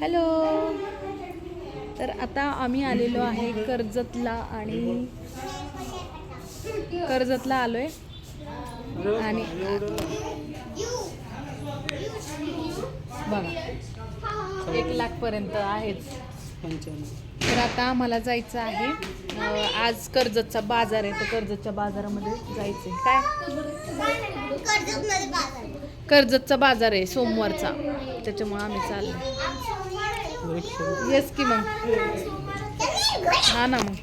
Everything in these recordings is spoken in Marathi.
हॅलो. तर आता आम्ही आलेलो आहे कर्जतला आणि कर्जतला आलो आहे आणि बघा एक लाखपर्यंत आहेच तर आता आम्हाला जायचं आहे. आज कर्जतचा बाजार आहे तर कर्जतच्या बाजारामध्ये जायचंय. काय? कर्जतचा बाजार आहे सोमवारचा. त्याच्यामुळे आम्ही चाललो येस की मग हा ना मग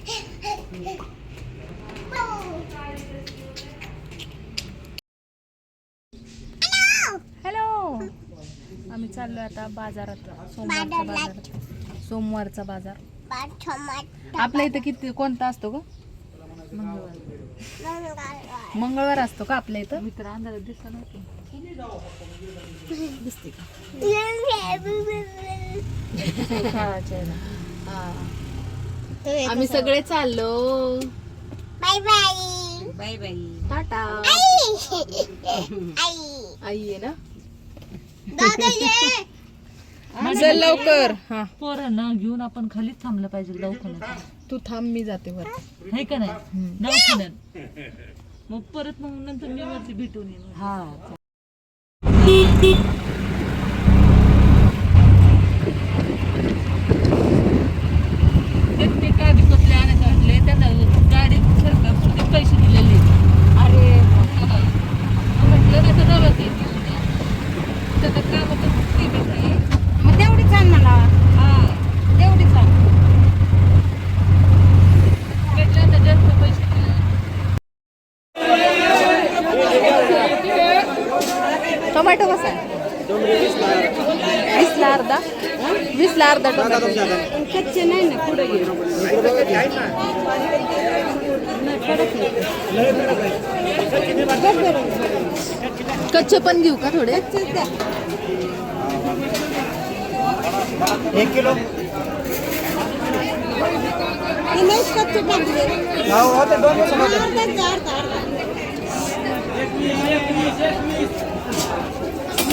हॅलो आम्ही चाललोय आता बाजारात. सोमवारचा बाजार. सोमवारचा बाजार. आपल्या इथं किती कोणता असतो ग? मंगळवार. मंगळवार असतो का आपल्या इथं? मित्र अंधारात दिसत दिसते का? आम्ही सगळे चाललो. Bye bye. Bye bye. Tata. आई. आई आहे ना? दादा ये. चल लवकर. हा. पोरांना घेऊन आपण खालीच थांबलं पाहिजे दवाखान्यात. तू थांब मी जाते वर आहे का नाही? दवाखान्यात. मग परत मग नंतर मी वरती भेटून येईन. हा. टोमॅटो कसा वीसला अर्धा वीसला अर्धा टोमॅटो कच्चे नाही ना पुढे कच्चे पण घेऊ का थोडे एक किलो कच्चे टाकले हो होते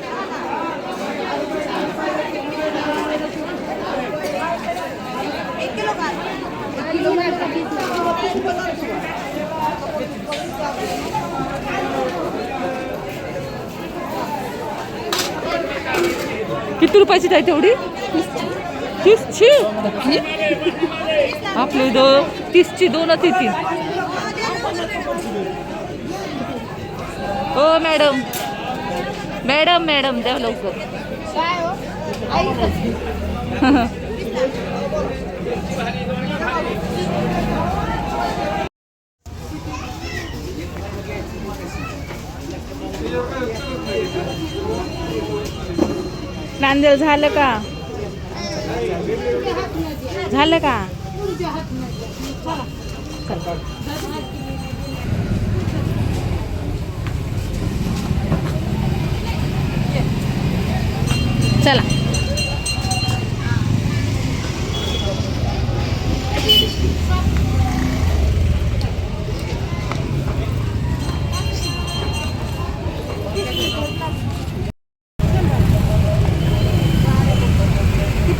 एवढा काय तेवढी? तीसची आपले इथं तीसची दोनच येतील हो मॅडम. मॅडम मॅडम द्या लवकर. तांदूळ झालं का? झालं का? चला.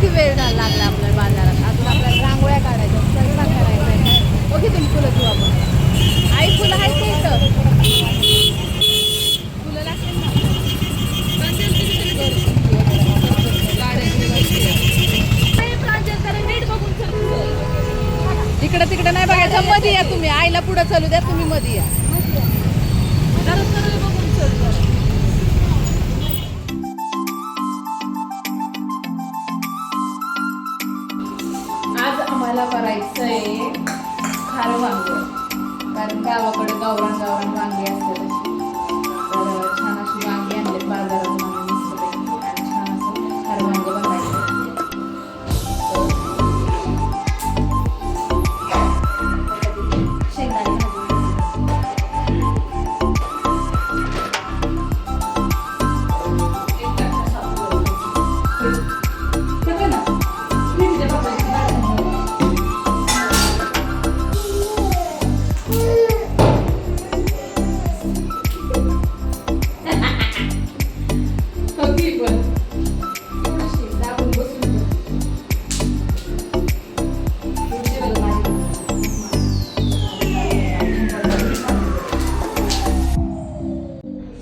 किती वेळ लागला आपल्याला बाजारात? अजून आपल्याला रांगोळ्या काढायच्या स्वयंपाक करायचा आहे. ओके तुम्ही फुलं घेऊ आपण. आई फुलं आहेत ते इथं? फुलं लागतील ना? इकडं तिकडं नाही बघायचं. मध्ये या तुम्ही. आईला पुढं चालू द्या तुम्ही मध्ये या. कारण गावाकडे गावरान गावरान वांगी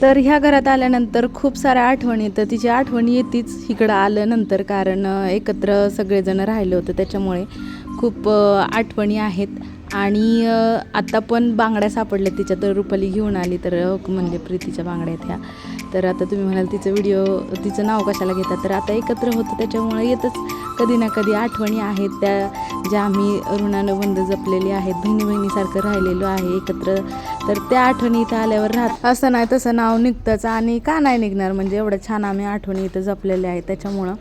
तर ह्या घरात आल्यानंतर खूप साऱ्या आठवणी तर तिची आठवण येतीच इकडं आल्यानंतर कारण एकत्र सगळेजण राहिलं होतं. त्याच्यामुळे खूप आठवणी आहेत. आणि आता पण बांगड्या सापडल्या तिच्या तर रुपाली घेऊन आली तर म्हणजे प्रीतीच्या बांगड्या आहेत ह्या. तर आता तुम्ही म्हणाल तिचं व्हिडिओ तिचं नाव कशाला घेतात? तर आता एकत्र होतं. त्याच्यामुळे येतच कधी ना कधी आठवणी आहेत त्या ज्या आम्ही ऋणानं बंद जपलेली आहेत. बहिणी बहिणीसारखं राहिलेलो आहे एकत्र. तर त्या आठवणी इथं आल्यावर राहत असं नाही तसं नाव निघतंच आणि का नाही निघणार? म्हणजे एवढं छान आम्ही आठवणी इथं जपलेल्या आहेत त्याच्यामुळं.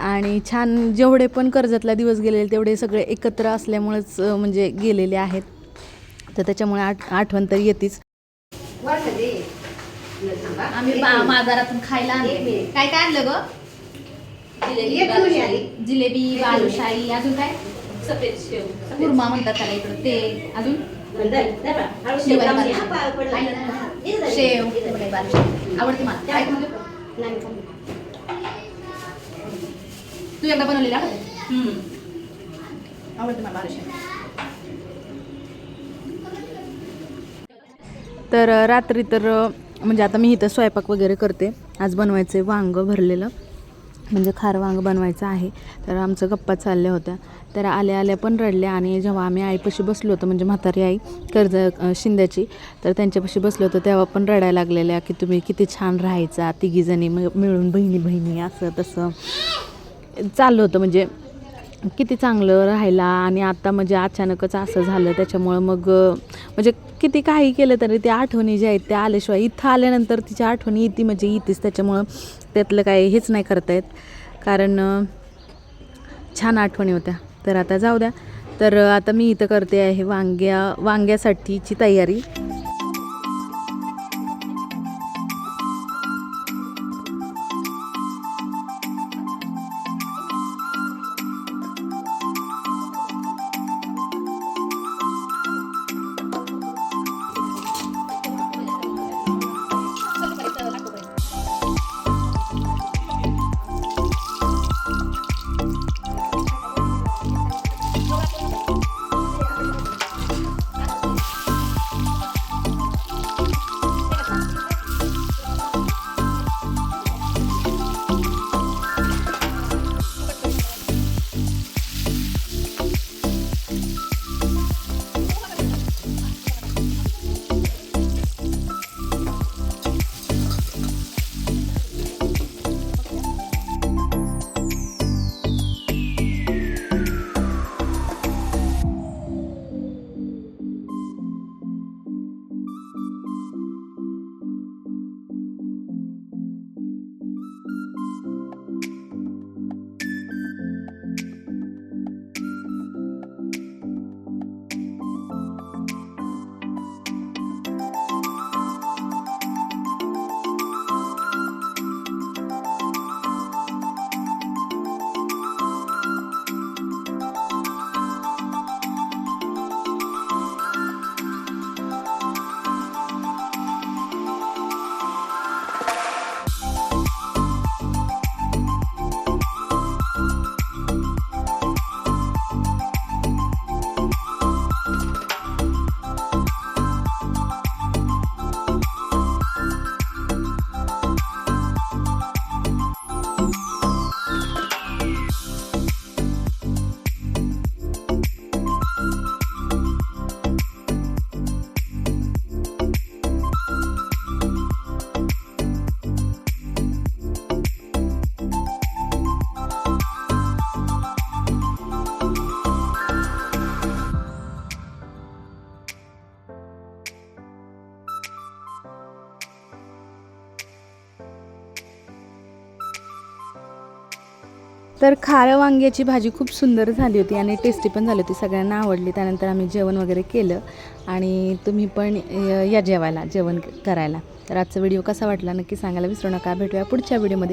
आणि छान जेवढे पण कर्जतला दिवस गेलेले तेवढे सगळे एकत्र असल्यामुळेच म्हणजे गेलेले आहेत. तर त्याच्यामुळे आठ आठवण तर येतेच. आम्ही बाजारातून खायला आणले काय काय आणलं ग? जिलेबी बालुशाही अजून काय? सफेद शेव. कुर्मा म्हणतात त्याला इकडं. ते अजून? शेव. आवडते मला? तू एकदा बनवलेला? आवडते मला बालुशाही. तर रात्री तर म्हणजे आता मी इथं स्वयंपाक वगैरे करते. आज बनवायचं आहे वांगं भरलेलं. म्हणजे खार वांग बनवायचं आहे. तर आमचं गप्पा चालल्या होत्या. तर आल्या आल्या पण रडल्या आणि जेव्हा आम्ही आईपाशी बसलो होतो म्हणजे म्हातारी आई कर्ज शिंद्याची तर त्यांच्यापाशी बसलो होतो तेव्हा पण रडायला लागलेल्या की तुम्ही किती छान राहायचा तिघीजणी मिळून बहिणी बहिणी असं तसं. चाललं होतं म्हणजे किती चांगलं राहायला आणि आत्ता म्हणजे अचानकच असं झालं त्याच्यामुळं मग म्हणजे किती काही केलं तरी त्या आठवणी ज्या आहेत त्या आल्याशिवाय इथं आल्यानंतर तिच्या आठवणी येते म्हणजे येतेच. त्याच्यामुळं त्यातलं काय हेच नाही करता येत कारण छान आठवणी होत्या. तर आता जाऊ द्या. तर आता मी इथं करते आहे वांग्या वांग्यासाठीची तयारी. तर खारं वांग्याची भाजी खूप सुंदर झाली होती आणि टेस्टी पण झाली होती. सगळ्यांना आवडली. त्यानंतर आम्ही जेवण वगैरे केलं आणि तुम्ही पण या जेवायला जेवण करायला. तर आजचा व्हिडिओ कसा वाटला नक्की सांगायला विसरू नका. भेटूया पुढच्या व्हिडिओमध्ये